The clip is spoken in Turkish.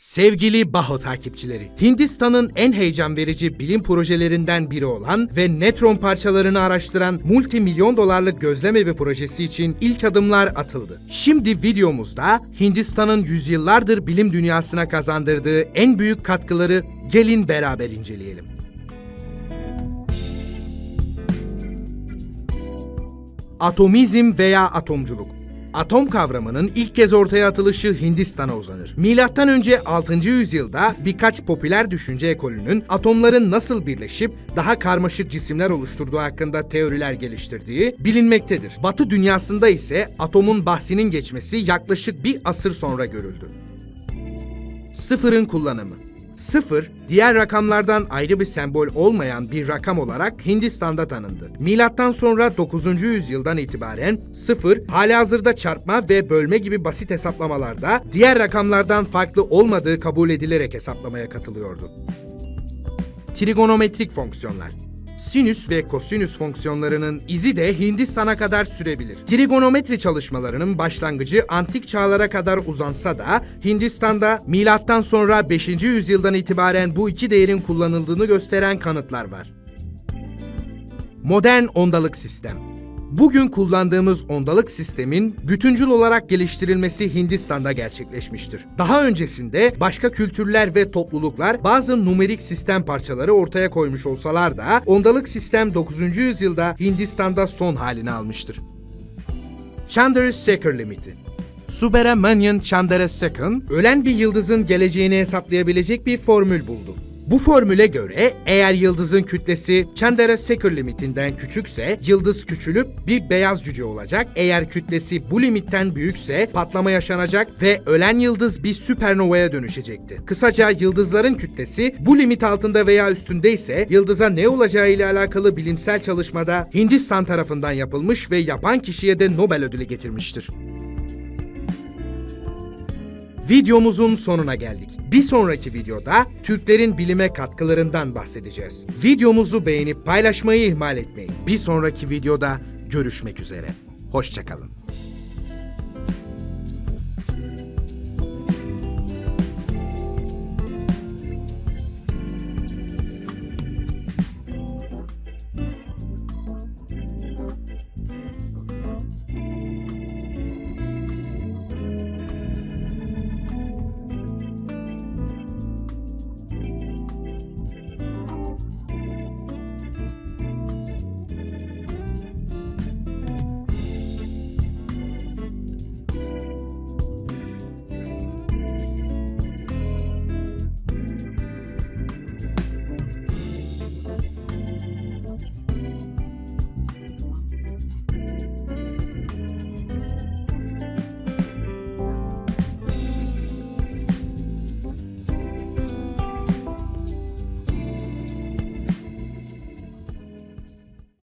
Sevgili Baho takipçileri, Hindistan'ın en heyecan verici bilim projelerinden biri olan ve netron parçalarını araştıran multimilyon dolarlık gözlem evi projesi için ilk adımlar atıldı. Şimdi videomuzda Hindistan'ın yüzyıllardır bilim dünyasına kazandırdığı en büyük katkıları gelin beraber inceleyelim. Atomizm veya atomculuk. Atom kavramının ilk kez ortaya atılışı Hindistan'a uzanır. Milattan önce 6. yüzyılda birkaç popüler düşünce ekolünün atomların nasıl birleşip daha karmaşık cisimler oluşturduğu hakkında teoriler geliştirdiği bilinmektedir. Batı dünyasında ise atomun bahsinin geçmesi yaklaşık bir asır sonra görüldü. Sıfırın kullanımı. Sıfır, diğer rakamlardan ayrı bir sembol olmayan bir rakam olarak Hindistan'da tanındı. Milattan sonra 9. yüzyıldan itibaren sıfır, halihazırda çarpma ve bölme gibi basit hesaplamalarda diğer rakamlardan farklı olmadığı kabul edilerek hesaplamaya katılıyordu. Trigonometrik fonksiyonlar. Sinüs ve kosinüs fonksiyonlarının izi de Hindistan'a kadar sürebilir. Trigonometri çalışmalarının başlangıcı antik çağlara kadar uzansa da Hindistan'da milattan sonra 5. yüzyıldan itibaren bu iki değerin kullanıldığını gösteren kanıtlar var. Modern ondalık sistem. Bugün kullandığımız ondalık sistemin bütüncül olarak geliştirilmesi Hindistan'da gerçekleşmiştir. Daha öncesinde başka kültürler ve topluluklar bazı numerik sistem parçaları ortaya koymuş olsalar da ondalık sistem 9. yüzyılda Hindistan'da son halini almıştır. Chandrasekhar limiti. Subramanian Chandrasekhar, ölen bir yıldızın geleceğini hesaplayabilecek bir formül buldu. Bu formüle göre eğer yıldızın kütlesi Chandrasekhar limitinden küçükse yıldız küçülüp bir beyaz cüce olacak. Eğer kütlesi bu limitten büyükse patlama yaşanacak ve ölen yıldız bir süpernovaya dönüşecekti. Kısaca yıldızların kütlesi bu limit altında veya üstündeyse yıldıza ne olacağı ile alakalı bilimsel çalışmada Hindistan tarafından yapılmış ve yapan kişiye de Nobel ödülü getirmiştir. Videomuzun sonuna geldik. Bir sonraki videoda Türklerin bilime katkılarından bahsedeceğiz. Videomuzu beğenip paylaşmayı ihmal etmeyin. Bir sonraki videoda görüşmek üzere. Hoşçakalın.